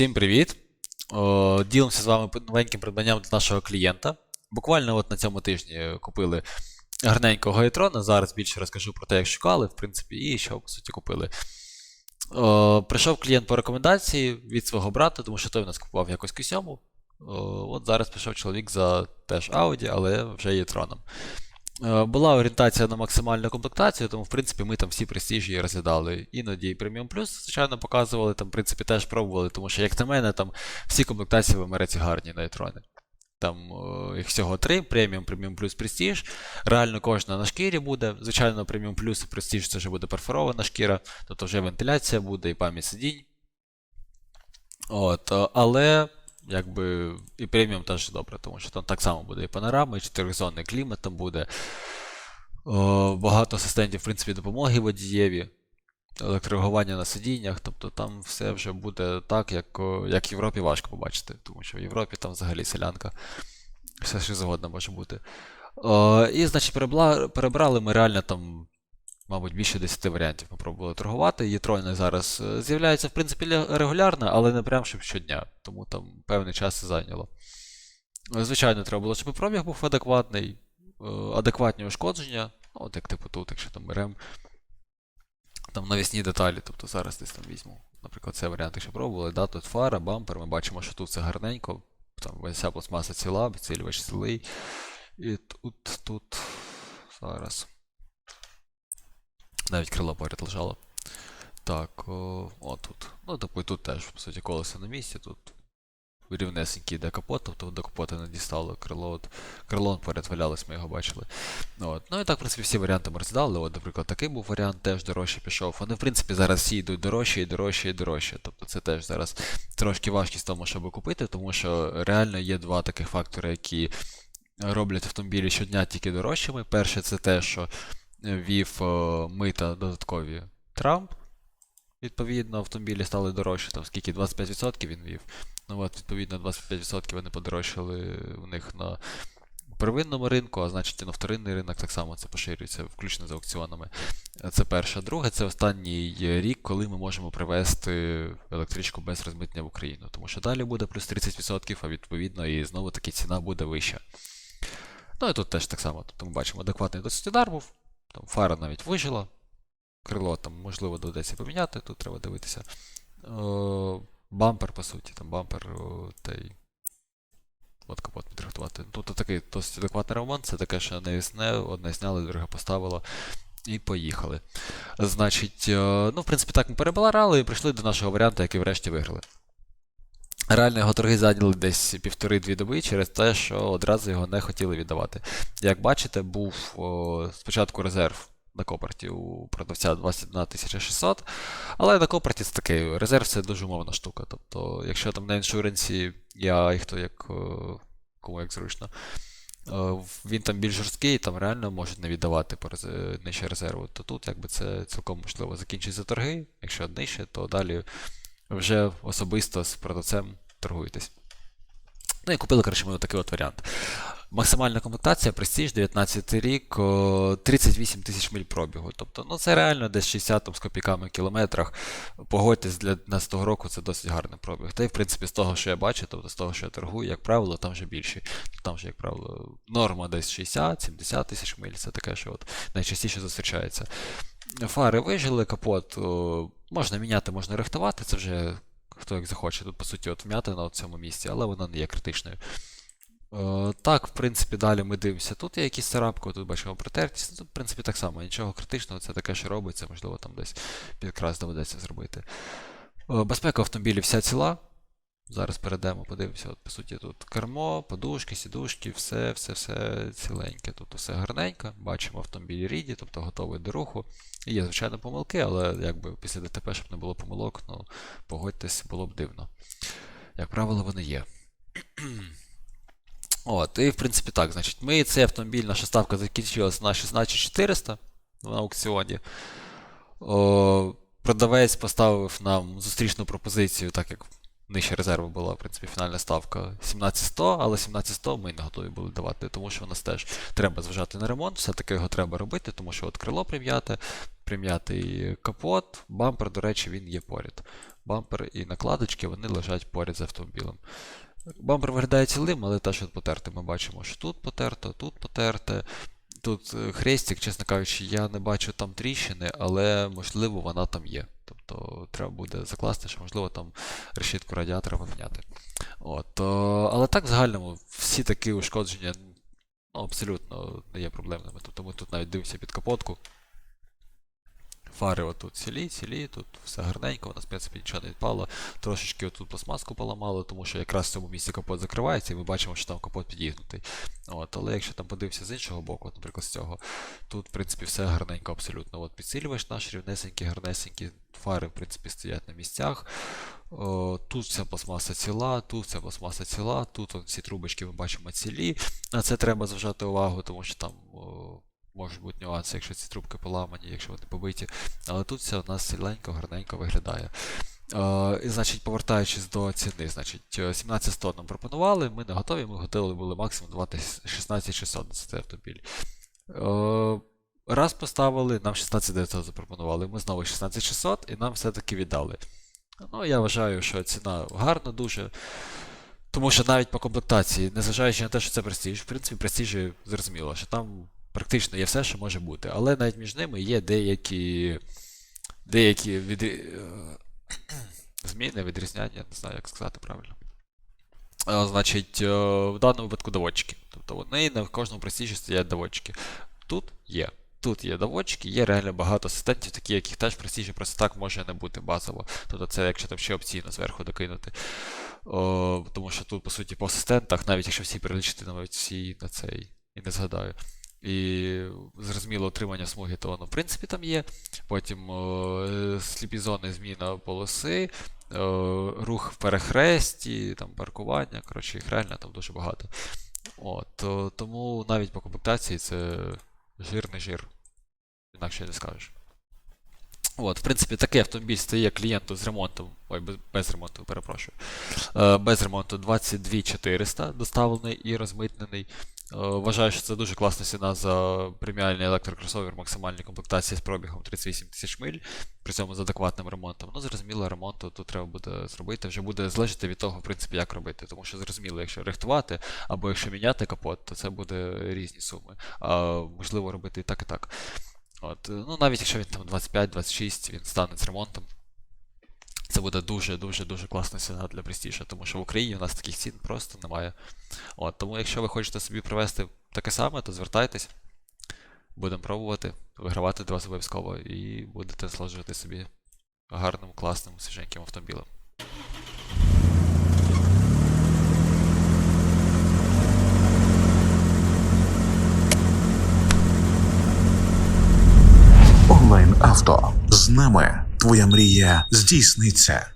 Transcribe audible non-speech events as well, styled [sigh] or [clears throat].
Всім привіт! Ділимося з вами новеньким придбанням для нашого клієнта. Буквально от на цьому тижні купили гарненького гайтрона. Зараз більше розкажу про те, як шукали, в принципі, і що по суті купили. О, Прийшов клієнт по рекомендації від свого брата, тому що той в нас купував якось Q7. О, От зараз прийшов чоловік за теж Audi, але вже є троном. Е, Була орієнтація на максимальну комплектацію, тому в принципі ми там всі престижі розглядали. Іноді Premium Plus, звичайно, показували, там, в принципі, теж пробували, тому що, як на мене, там всі комплектації в Америці гарні на етрони. Там їх всього три: преміум, преміум плюс престиж. Реально кожна на шкірі буде. Звичайно, преміум плюс і престиж це вже буде перфорована шкіра, тобто вже вентиляція буде і пам'ять сидінь. От, е, але якби і преміум теж добре, тому що там так само буде і панорама, і чотиризонний клімат там буде. О, багато асистентів, в принципі, допомоги водієві, електрорегування на сидіннях, тобто там все вже буде так, як, як в Європі важко побачити, тому що в Європі там взагалі селянка. Все що завгодно може бути. О, і, значить, перебла, перебрали ми реально там, мабуть, більше 10 варіантів ми пробували торгувати. Єтрони зараз е, з'являються, в принципі, регулярно, але не прям щоб щодня, тому там певний час зайняло. Звичайно, треба було, щоб пробіг був адекватний, е, адекватні ушкодження. Ну, от як типу тут, якщо там беремо там навісні деталі, тобто зараз десь там візьму. Наприклад, цей варіант, якщо пробували, да, тут фара, бампер, ми бачимо, що тут все гарненько, там вся пластмаса ціла, підсилювач цілий. І тут, тут, зараз. Навіть крило поряд лежало. Так, о, о тут. Ну, і тут теж, по суті, колесо на місці, тут рівнесенький йде капот, тобто до капота не дістало крило. От, крило поряд валялось, ми його бачили. От. Ну і так, в принципі, всі варіанти ми розглядали. От, наприклад, такий був варіант, теж дорожче пішов. Вони, в принципі, зараз всі йдуть дорожче і дорожче і дорожче. Тобто це теж зараз трошки важкість тому, щоб купити, тому що реально є два таких фактори, які роблять автомобілі щодня тільки дорожчими. Перше, це те, що ввів е, мита додаткові Трамп. Відповідно, автомобілі стали дорожчі, там скільки 25% він ввів. Ну от, відповідно, 25% вони подорожчали у них на первинному ринку, а значить і на вторинний ринок так само це поширюється, включно з аукціонами. Це перше. Друге, це останній рік, коли ми можемо привезти електричку без розмитнення в Україну. Тому що далі буде плюс 30%, а відповідно і знову таки ціна буде вища. Ну і тут теж так само. Тобто ми бачимо, адекватний досить удар був, там фара навіть вижила. Крило там можливо доведеться поміняти, тут треба дивитися. О, бампер, по суті, там бампер о, та й. От капот підрихтувати. Тут такий досить адекватний ремонт, це таке, що навісне, одне зняли, друге поставило. І поїхали. Значить, е, ну, в принципі, так ми перебаларали і прийшли до нашого варіанту, який врешті виграли. Реально його торги зайняли десь півтори-дві доби через те, що одразу його не хотіли віддавати. Як бачите, був о, спочатку резерв на копарті у продавця 21 600, але на копарті це такий резерв це дуже умовна штука. Тобто, якщо там на іншуренсі я і хто як кому як зручно, він там більш жорсткий, там реально можуть не віддавати нижче резерву, то тут якби це цілком можливо закінчиться торги. Якщо нижче, то далі вже особисто з продавцем торгуєтесь. Ну і купили, коротше, ми такий от варіант. Максимальна комплектація, Prestige, 19 рік, 38 тисяч миль пробігу. Тобто, ну це реально десь 60 там, з копійками кілометрах. Погодьтесь, для 2019 року це досить гарний пробіг. Та й, в принципі, з того, що я бачу, тобто з того, що я торгую, як правило, там вже більше. Там вже, як правило, норма десь 60-70 тисяч миль. Це таке, що от найчастіше зустрічається. Фари вижили, капот можна міняти, можна рихтувати, це вже хто як захоче. Тут, по суті, от вм'ятина в цьому місці, але вона не є критичною. Е, так, в принципі, далі ми дивимося. Тут є якісь царапки, тут бачимо протертість. Ну, в принципі, так само, нічого критичного, це таке, що робиться, можливо, там десь підкрас доведеться зробити. Е, Безпека автомобілів вся ціла. Зараз перейдемо, подивимося. От, по суті, тут кермо, подушки, сідушки, все, все, все ціленьке. Тут все гарненько. Бачимо автомобіль ріді, тобто готовий до руху. І є, звичайно, помилки, але якби після ДТП, щоб не було помилок, ну погодьтесь, було б дивно. Як правило, вони є. [clears throat] От, і в принципі так, значить, ми цей автомобіль, наша ставка закінчилась на 16400 на аукціоні. О, продавець поставив нам зустрічну пропозицію, так як нижче резерву була, в принципі, фінальна ставка 17100, але 17100 ми не готові були давати, тому що у нас теж треба зважати на ремонт, все-таки його треба робити, тому що от крило прим'яте, прим'ятий капот, бампер, до речі, він є поряд. бампер і накладочки вони лежать поряд з автомобілем. Бампер виглядає цілим, але те, що потерте, ми бачимо, що тут потерто, тут потерте. Тут е, хрестик, чесно кажучи, я не бачу там тріщини, але можливо вона там є. Тобто треба буде закласти, що можливо там решітку радіатора поміняти. От, але так в загальному всі такі ушкодження ну, абсолютно не є проблемними. Тобто ми тут навіть дивимося під капотку. Фари отут цілі, цілі, тут все гарненько, у нас в принципі нічого не відпало. Трошечки отут пластмаску поламало, тому що якраз в цьому місці капот закривається, і ми бачимо, що там капот підігнутий. От, але якщо там подивитися з іншого боку, от, наприклад, з цього, тут, в принципі, все гарненько абсолютно. От підсилювач наш рівнесенький, гарнесенький, фари, в принципі, стоять на місцях. О, тут вся пластмаса ціла, тут вся пластмаса ціла, тут ці трубочки ми бачимо цілі. На це треба зважати увагу, тому що там. О, Можуть бути нюанси, якщо ці трубки поламані, якщо вони побиті. Але тут все у нас ціленько, гарненько виглядає. Е, і, значить, повертаючись до ціни, значить, е, 1700 нам пропонували, ми не готові, ми готові були максимум давати 16600 на цей автомобіль. Е, раз поставили, нам 16900 запропонували, ми знову 16600 і нам все-таки віддали. Ну, я вважаю, що ціна гарна дуже. Тому що навіть по комплектації, незважаючи на те, що це престиж, в принципі, престижі зрозуміло, що там практично є все, що може бути. Але навіть між ними є деякі деякі від... е, [clears throat] зміни, відрізняння, я не знаю, як сказати правильно. Е, Значить, е, в даному випадку доводчики. Тобто вони в кожному престижі стоять доводчики. Тут є. Тут є доводчики, є реально багато асистентів, такі, яких теж престижі просто так може не бути базово. Тобто це якщо там ще опційно зверху докинути. О, тому що тут, по суті, по асистентах, навіть якщо всі перелічити, навіть всі на цей і не згадаю. І зрозуміло отримання смуги, то воно в принципі там є. Потім о, сліпі зони, зміна полоси, о, рух в перехресті, там паркування. Коротше, їх реально там дуже багато. От, о, тому навіть по комплектації це жирний жир. Інакше не скажеш. От, в принципі, такий автомобіль стає клієнту з ремонтом. Ой, без, без ремонту, перепрошую. Е, без ремонту 22400 доставлений і розмитнений. Е, Вважаю, що це дуже класна ціна за преміальний електрокросовер максимальній комплектації з пробігом 38 тисяч миль, при цьому з адекватним ремонтом. Ну, зрозуміло, ремонту тут треба буде зробити. Вже буде залежати від того, в принципі, як робити. Тому що зрозуміло, якщо рихтувати або якщо міняти капот, то це буде різні суми. А можливо робити і так, і так. От, ну навіть якщо він там 25-26, він стане з ремонтом. Це буде дуже-дуже дуже класна ціна для престіжа, тому що в Україні у нас таких цін просто немає. От, тому якщо ви хочете собі привезти таке саме, то звертайтесь. Будемо пробувати, вигравати для вас обов'язково і будете насолоджувати собі гарним, класним, свіженьким автомобілем. Онлайн авто з нами твоя мрія здійсниться.